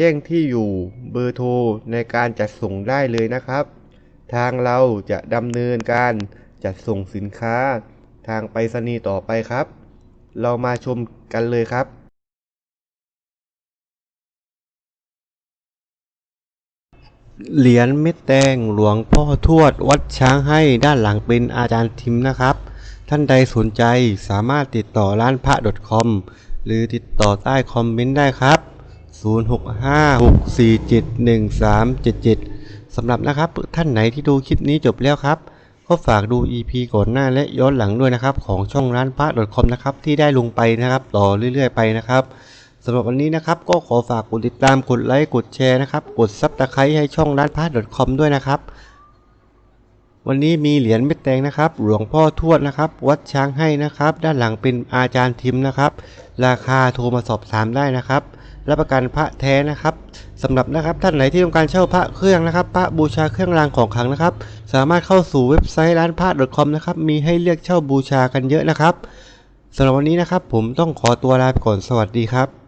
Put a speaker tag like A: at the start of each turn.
A: จ้งที่อยู่เบอร์โทรในการจัดส่งได้เลยนะครับ ทางเราจะดำเนินการจัดส่งสินค้า ทางไปรษณีย์ต่อไปครับ เรามาชมกันเลยครับ เหรียญเม็ดแดงหลวงพ่อทวดวัดช้างให้ด้านหลังเป็นอาจารย์ทิมนะครับ ท่านใดสนใจสามารถติดต่อร้านพระ .com หรือติดต่อใต้คอมเมนต์ได้ครับ 0656471377 สำหรับนะครับท่านไหนที่ดูคลิปนี้จบแล้วครับ ก็ฝากดู EP ก่อนหน้าและย้อนหลังด้วยนะครับ ของช่องร้านพระ .com นะครับที่ได้ลงไปนะครับ ต่อเรื่อยๆไปนะครับสำหรับวันนี้นะครับก็ขอฝากกดติดตามกดไลค์กดแชร์นะครับ กดซับสไครต์ให้ช่องร้านพระ .com ด้วยนะครับ วันนี้มีเหรียญเม็ดแดงนะครับ หลวงพ่อทวดนะครับ วัดช้างให้นะครับ ด้านหลังเป็นอาจารย์ทิมนะครับ ราคาโทรมาสอบถามได้นะครับ รับประกันพระแท้นะครับสำหรับนะครับท่านไหนที่ต้องการเช่าพระเครื่องนะครับ พระบูชาเครื่องรางของขลังนะครับ สามารถเข้าสู่เว็บไซต์ร้านพระ .com นะครับมีให้เลือกเช่าบูชากันเยอะนะครับสำหรับวันนี้นะครับ ผมต้องขอตัวลาไปก่อนสวัสดีครับ